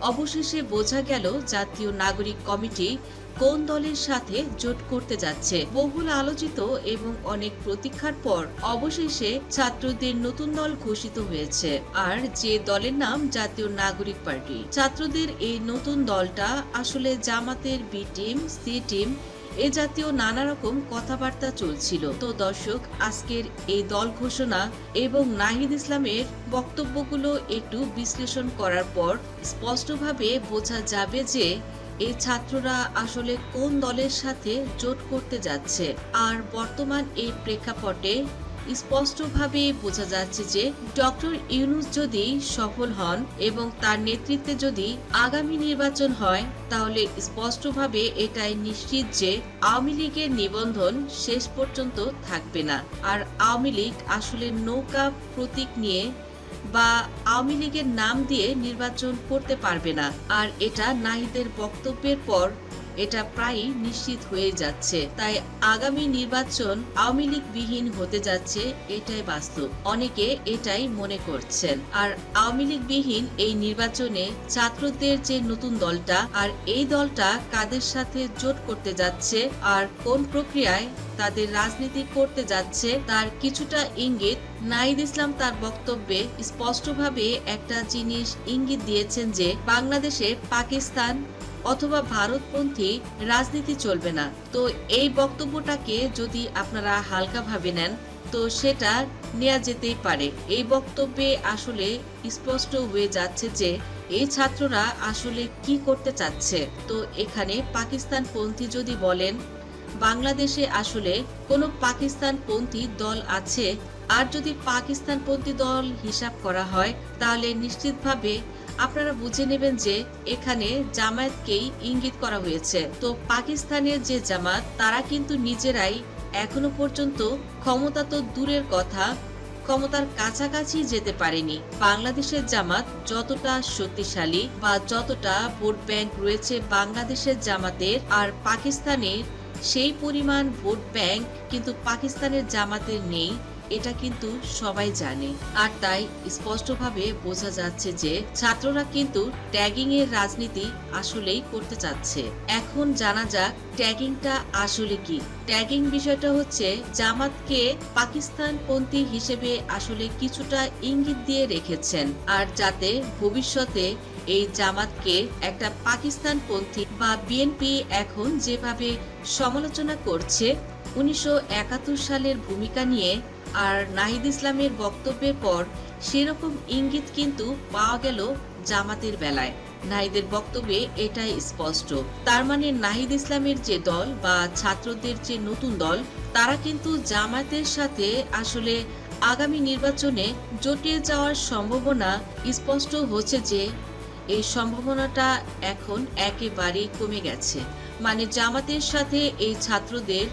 অবশেষে বোঝা গেল জাতীয় নাগরিক কমিটি কোন দলের সাথে জোট করতে যাচ্ছে। বহুল আলোচিত এবং অনেক প্রতীক্ষার পর অবশেষে ছাত্রদের নতুন দল ঘোষিত হয়েছে। আর যে দলের নাম জাতীয় নাগরিক পার্টি, ছাত্রদের এই নতুন দলটা আসলে জামাতের বি টিম, সি টিম এ জাতীয় নানা রকম কথাবার্তা চলছিল। তো দর্শক, আজকের এই দল ঘোষণা এবং নাহিদ ইসলামের বক্তব্যগুলো একটু বিশ্লেষণ করার পর স্পষ্টভাবে বোঝা যাবে যে এই ছাত্ররা আসলে কোন দলের সাথে জোট করতে যাচ্ছে। আর বর্তমান এই প্রেক্ষাপটে স্পষ্টভাবে বোঝা যাচ্ছে যে ডক্টর ইউনুস যদি সফল হন এবং তার নেতৃত্বে যদি আগামী নির্বাচন হয়, তাহলে স্পষ্টভাবে এটাই নিশ্চিত যে আওয়ামী লীগের নিবন্ধন শেষ পর্যন্ত থাকবে না। আর আওয়ামী লীগ আসলে নৌকা প্রতীক নিয়ে বা আওয়ামী লীগের নাম দিয়ে নির্বাচন করতে পারবে না। আর এটা নাহিদের বক্তব্যের পর এটা প্রায়ই নিশ্চিত হয়ে যাচ্ছে। তাই আগামী নির্বাচন আওয়ামী লীগ বিহীন হতে যাচ্ছে এটাই বাস্তব। অনেকে এটাই মনে করছেন। আর আওয়ামী লীগ বিহীন এই নির্বাচনে ছাত্রদের যে নতুন দলটা আর এই দলটা কাদের সাথে জোট করতে যাচ্ছে আর কোন প্রক্রিয়ায় তাদের রাজনীতি করতে যাচ্ছে তার কিছুটা ইঙ্গিত নাইদ ইসলাম তার বক্তব্যে স্পষ্টভাবে একটা জিনিস ইঙ্গিত দিয়েছেন যে বাংলাদেশে পাকিস্তান অথবা ভারতপন্থী রাজনীতি চলবে না। তো এই বক্তব্যটাকে যদি আপনারা হালকাভাবে নেন, তো সেটা নেওয়া যেতেই পারে। এই বক্তব্যে আসলে স্পষ্ট হয়ে যাচ্ছে যে, এই ছাত্ররা আসলে কি করতে চাচ্ছে। তো এখানে পাকিস্তানপন্থী যদি বলেন, বাংলাদেশে আসলে কোনো পাকিস্তানপন্থী দল আছে, আর যদি পাকিস্তানপন্থী দল হিসাব করা হয়, তাহলে নিশ্চিতভাবে আপনারা বুঝে নেবেন যে এখানে জামায়াতকেই ইঙ্গিত করা হয়েছে। তো পাকিস্তানের যে জামাত, তারা কিন্তু নিজেরাই এখনও পর্যন্ত ক্ষমতা তো দূরের কথা, ক্ষমতার কাছাকাছি যেতে পারেনি। বাংলাদেশের জামাত যতটা শক্তিশালী বা যতটা ভোট ব্যাংক রয়েছে বাংলাদেশের জামাতের আর পাকিস্তানের, সেই পরিমাণ ভোট ব্যাংক কিন্তু পাকিস্তানের জামাতের নেই। এটা কিন্তু সবাই জানে। আর তাই স্পষ্টভাবে বোঝা যাচ্ছে যে ছাত্ররা কিন্তু ট্যাগিং এর রাজনীতি আসলেই করতে চাচ্ছে। এখন জানা যাক ট্যাগিংটা আসলে কি। ট্যাগিং বিষয়টা হচ্ছে জামাতকে পাকিস্তানপন্থী হিসেবে আসলে কিছুটা ইঙ্গিত দিয়ে রেখেছেন। আর যাতে ভবিষ্যতে এই জামাতকে একটা পাকিস্তানপন্থী বা বিএনপি এখন যেভাবে সমালোচনা করছে উনিশশো একাত্তর সালের ভূমিকা নিয়ে আর নাহিদ ইসলামের বক্তব্যের পর সেরকম ইঙ্গিত কিন্তু পাওয়া গেল জামাতের বেলায়। নাহিদের বক্তব্যে এটাই স্পষ্ট। তার মানে নাহিদ ইসলামের যে দল বা ছাত্রদের যে নতুন দল, তারা কিন্তু জামাতের সাথে আসলে আগামী নির্বাচনে জটিয়ে যাওয়ার সম্ভাবনা স্পষ্ট হচ্ছে যে এই সম্ভাবনাটা এখন একেবারেই কমে গেছে। মানে জামাতের সাথে এই ছাত্রদের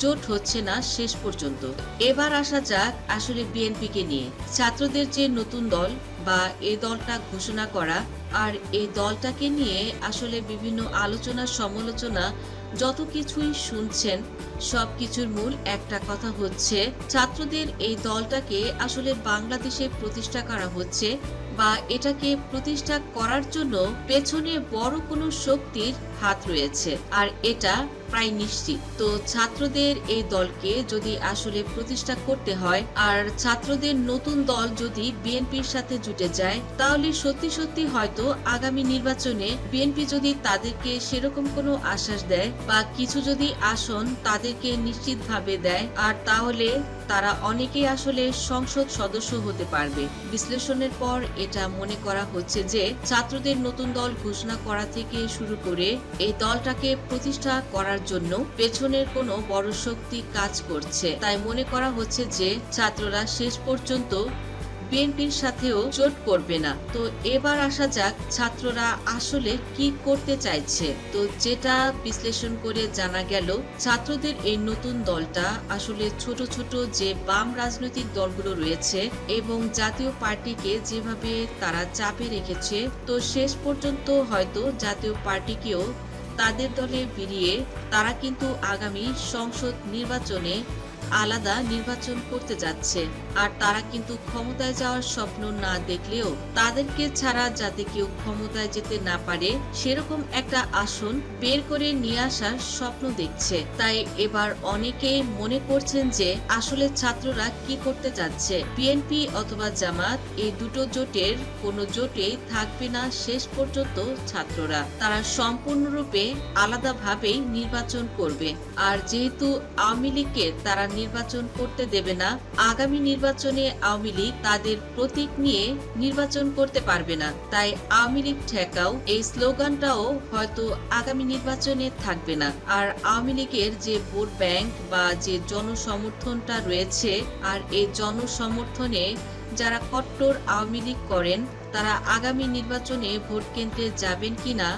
জোট হচ্ছে না শেষ পর্যন্ত। এবার আসা যাক আসলে বিএনপিকে নিয়ে। ছাত্রদের যে নতুন দল বা এই দলটা ঘোষণা করা আর এই দলটাকে নিয়ে আসলে বিভিন্ন আলোচনা, সমালোচনা, যত কিছুই শুনছেন, সব কিছুর মূল একটা কথা হচ্ছে, ছাত্রদের এই দলটাকে আসলে বাংলাদেশে প্রতিষ্ঠা করা হচ্ছে বা এটাকে প্রতিষ্ঠা করার জন্য পেছনে বড় কোনো শক্তির হাত রয়েছে। আর এটা প্রায় নিশ্চিত। তো ছাত্রদের এই দলকে যদি আসলে প্রতিষ্ঠা করতে হয়, আর ছাত্রদের নতুন দল যদি বিএনপির সাথে জুটে যায়, তাহলে সত্যি সত্যি হয়তো আগামী নির্বাচনে বিএনপি যদি তাদেরকে সেরকম কোনো আশ্বাস দেয় বা কিছু যদি আসন তাদেরকে নিশ্চিতভাবে দেয়, আর তাহলে তারা অনেকেই আসলে সংসদ সদস্য হতে পারবে। বিশ্লেষণের পর এটা মনে করা হচ্ছে যে, ছাত্রদের নতুন দল ঘোষণা করা থেকে শুরু করে এই দলটাকে প্রতিষ্ঠা করার জন্য পেছনের কোনো বড় শক্তি কাজ করছে। তাই মনে করা হচ্ছে যে, ছাত্ররা শেষ পর্যন্ত বিএনপির সাথেও জোট করবে না। তো এবার আসা যাক ছাত্ররা আসলে কি করতে চাইছে। তো যেটা বিশ্লেষণ করে জানা গেল, ছাত্রদের এই নতুন দলটা আসলে ছোট ছোট যে বাম রাজনৈতিক দলগুলো রয়েছে এবং জাতীয় পার্টিকে যেভাবে তারা চাপে রেখেছে, তো শেষ পর্যন্ত হয়তো জাতীয় পার্টিকেও তাদের দলে বেরিয়ে তারা কিন্তু আগামী সংসদ নির্বাচনে আলাদা নির্বাচন করতে যাচ্ছে। আর তারা কিন্তু ক্ষমতায় যাওয়ার স্বপ্ন না দেখলেও তাদেরকে ছাড়া যাতে কেউ ক্ষমতায় যেতে না পারে, সেরকম একটা আসন বের করে নিয়ে আসার স্বপ্ন দেখছে। তাই এবার অনেকেই মনে করছেন যে আসলে ছাত্ররা কি করতে যাচ্ছে? বিএনপি অথবা জামাত, এই দুটো জোটের কোনো জোটে থাকবে না শেষ পর্যন্ত ছাত্ররা। তারা সম্পূর্ণরূপে আলাদাভাবেই নির্বাচন করবে। আর যেহেতু আওয়ামী লীগকে তারা নির্বাচন করতে দেবে না। আগামী নির্বাচনে আওয়ামী লীগ তাদের প্রতীক নিয়ে নির্বাচন করতে পারবে না। তাই আওয়ামী লীগ ঠেকাও এই স্লোগানটাও হয়তো আগামী নির্বাচনে থাকবে না। আর আওয়ামী লীগের যে ভোট ব্যাংক বা যে জনসমর্থনটা রয়েছে, আর এই জনসমর্থনে যারা কট্টর আওয়ামী লীগ করেন, তারা আগামী নির্বাচনে ভোট কেন্দ্রে যাবেন কিনা,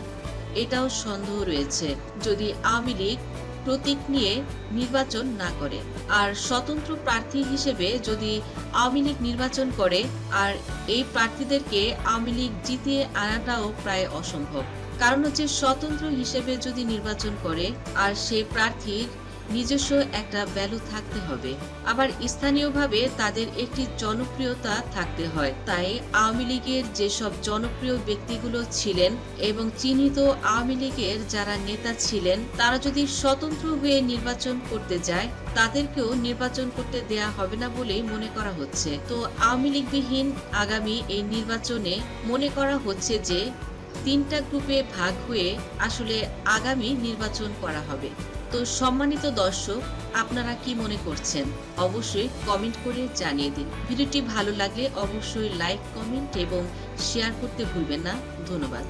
এটাও সন্দেহ রয়েছে। যদি আওয়ামী লীগ প্রতীক নিয়ে নির্বাচন না করে। আর স্বতন্ত্র প্রার্থী হিসেবে যদি আওয়ামী লীগ নির্বাচন করে, আর এই প্রার্থীদেরকে আওয়ামী লীগ জিতিয়ে আনাটাও প্রায় অসম্ভব। কারণ হচ্ছে স্বতন্ত্র হিসেবে যদি নির্বাচন করে, আর সেই প্রার্থীর নিজস্ব একটা ভ্যালু থাকতে হবে। আবার স্থানীয়ভাবে তাদের একটি জনপ্রিয়তা থাকতে হয়। তাই আওয়ামী লীগের যেসব জনপ্রিয় ব্যক্তিগুলো ছিলেন এবং চিহ্নিত আওয়ামী লীগের যারা নেতা ছিলেন, তারা যদি স্বতন্ত্র হয়ে নির্বাচন করতে যায়, তাদেরকেও নির্বাচন করতে দেয়া হবে না বলেই মনে করা হচ্ছে। তো আওয়ামী লীগবিহীন আগামী এই নির্বাচনে মনে করা হচ্ছে যে তিনটা গ্রুপে ভাগ হয়ে আসলে আগামী নির্বাচন করা হবে। তো সম্মানিত দর্শক, আপনারা কি মনে করছেন? অবশ্যই কমেন্ট করে জানিয়ে দিন। ভিডিওটি ভালো লাগলে অবশ্যই লাইক, কমেন্ট এবং শেয়ার করতে ভুলবেন না। ধন্যবাদ।